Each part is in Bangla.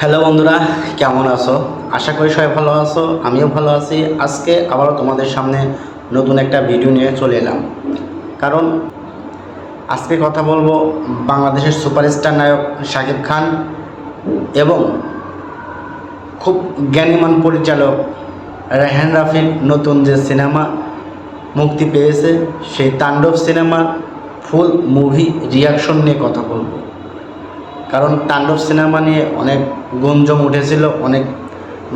হ্যালো বন্ধুরা, কেমন আছো? আশা করি সবাই ভালো আছো, আমিও ভালো আছি। আজকে আবারও তোমাদের সামনে নতুন একটা ভিডিও নিয়ে চলে এলাম। কারণ আজকে কথা বলব বাংলাদেশের সুপারস্টার নায়ক শাকিব খান এবং খুব জ্ঞানীমান পরিচালক রেহান রাফির নতুন যে সিনেমা মুক্তি পেয়েছে, সেই তাণ্ডব সিনেমার ফুল মুভি রিয়াকশন নিয়ে কথা বলব। কারণ তাণ্ডব সিনেমা নিয়ে অনেক গুঞ্জম উঠেছিল, অনেক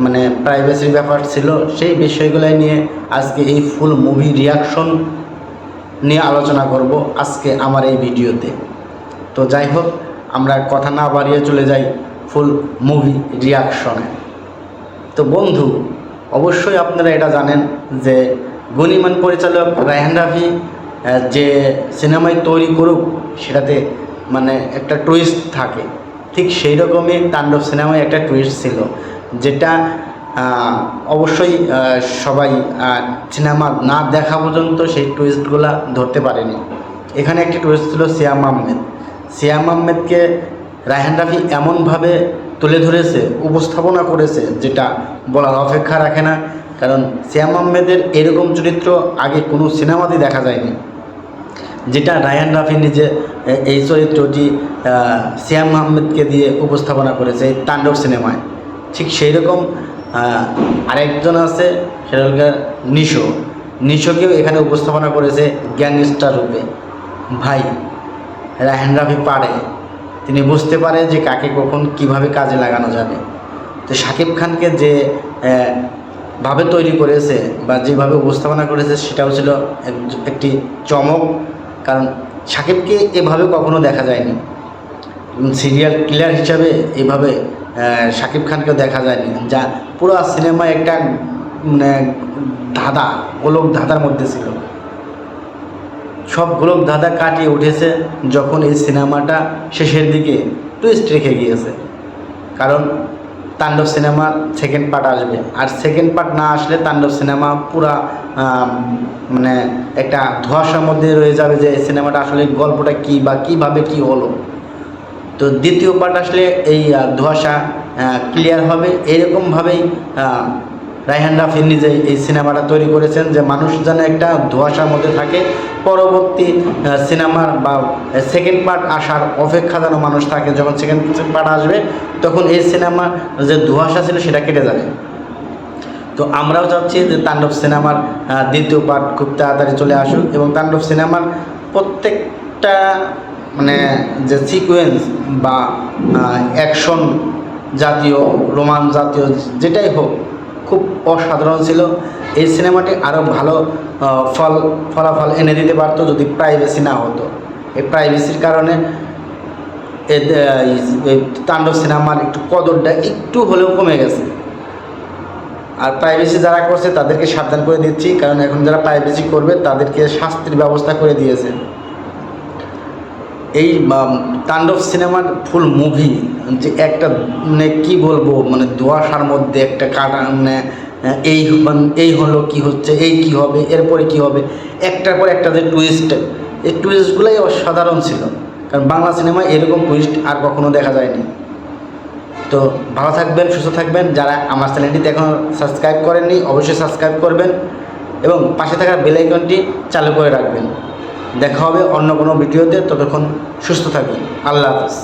মানে প্রাইভেসির ব্যাপার ছিল। সেই বিষয়গুলো নিয়ে আজকে এই ফুল মুভি রিয়াকশন নিয়ে আলোচনা করব আজকে আমার এই ভিডিওতে। তো যাই হোক, আমরা কথা না বাড়িয়ে চলে যাই ফুল মুভি রিয়াকশনে তো বন্ধু, অবশ্যই আপনারা এটা জানেন যে গুণীমান পরিচালক রায়হান রাফি যে সিনেমায় তৈরি করুক, সেটাতে মানে একটা টুইস্ট থাকে। ঠিক সেই রকমই তাণ্ডব সিনেমায় একটা টুইস্ট ছিল, যেটা অবশ্যই সবাই সিনেমা না দেখা পর্যন্ত সেই টুইস্টগুলো ধরতে পারেনি। এখানে একটি টুইস্ট ছিল সিয়াম আহমেদ। সিয়াম আহমেদকে রায়হান রাফি এমনভাবে তুলে ধরেছে, উপস্থাপনা করেছে, যেটা বলার অপেক্ষা রাখে না। কারণ সিয়াম আহমেদের এরকম চরিত্র আগে কোনো সিনেমাতেই দেখা যায়নি। যেটা রায়ান রাফি নিজে এই চরিত্রটি সিয়াম আহমেদকে দিয়ে উপস্থাপনা করেছে এই তাণ্ডব সিনেমায়। ঠিক সেই রকম আরেকজন আছে, সেটা নিশো। নিশোকেও এখানে উপস্থাপনা করেছে গ্যাংস্টার রূপে। ভাই রায়হান রাফি পারে। তিনি বুঝতে পারে যে কাকে কখন কীভাবে কাজে লাগানো যাবে। তো শাকিব খানকে যে ভাবে তৈরি করেছে বা যেভাবে উপস্থাপনা করেছে, সেটাও ছিল একটি চমক। কারণ সাকিবকে এভাবে কখনো দেখা যায়নি। সিরিয়াল কিলার হিসাবে এভাবে আহ, শাকিব খানকে দেখা যায়নি। যা পুরো সিনেমায় একটা মানে ধাঁধা গোলক ধাঁধার মধ্যে ছিল। সব গোলক ধাঁধা কাটিয়ে উঠেছে যখন এই সিনেমাটা শেষের দিকে টুইস্ট রেখে গিয়েছে। কারণ তাণ্ডব সিনেমা সেকেন্ড পার্ট আসবে। আর সেকেন্ড পার্ট না আসলে তাণ্ডব সিনেমা পুরা মানে একটা ধোয়াশার মধ্যে রয়ে যাবে যে সিনেমাটা আসলে গল্পটা কী বা কীভাবে কি হলো। তো দ্বিতীয় পার্ট আসলে এই ধোয়াশা ক্লিয়ার হবে। এরকমভাবেই রায়হান রাফি নিজে এই সিনেমাটা তৈরি করেছেন যে মানুষ যেন একটা ধোঁয়াশার মধ্যে থাকে, পরবর্তী সিনেমার বা সেকেন্ড পার্ট আসার অপেক্ষা যেন মানুষ থাকে, যখন সেকেন্ড পার্ট আসবে, তখন এই সিনেমার যে ধোঁয়াশা ছিল সেটা কেটে যাবে। তো আমরাও চাচ্ছি যে তাণ্ডব সিনেমার দ্বিতীয় পার্ট খুব তাড়াতাড়ি চলে আসুক এবং তাণ্ডব সিনেমার প্রত্যেকটা মানে যে সিকোয়েন্স বা অ্যাকশন জাতীয়, রোমান জাতীয়, যেটাই হোক খুব অসাধারণ ছিল। এই সিনেমাটি আরও ভালো ফল, ফলাফল এনে দিতে পারতো যদি প্রাইভেসি না হতো। এই প্রাইভেসির কারণে তাণ্ডব সিনেমার একটু কদরটা একটু হলেও কমে গেছে। আর প্রাইভেসি যারা করছে তাদেরকে সাবধান করে দিচ্ছি, কারণ এখন যারা প্রাইভেসি করবে তাদেরকে শাস্তির ব্যবস্থা করে দিয়েছে। এই তাণ্ডব সিনেমার ফুল মুভি যে একটা মানে কী বলব মানে দোয়াশার মধ্যে একটা কাটা মানে এই এই হলো কি হচ্ছে, এই কি হবে, এরপরে কি হবে, একটার পর একটা যে টুইস্ট এই টুইস্টগুলোই অসাধারণ ছিল। কারণ বাংলা সিনেমায় এরকম টুইস্ট আর কখনো দেখা যায়নি। তো ভালো থাকবেন, সুস্থ থাকবেন, যারা আমার চ্যানেলটিতে এখনও সাবস্ক্রাইব করেননি, অবশ্যই সাবস্ক্রাইব করবেন এবং পাশে থাকা বেল আইকনটি চালু করে রাখবেন। দেখা হবে অন্য কোনো ভিডিওতে ততক্ষণ সুস্থ থাকবেন আল্লাহ হাফিজ।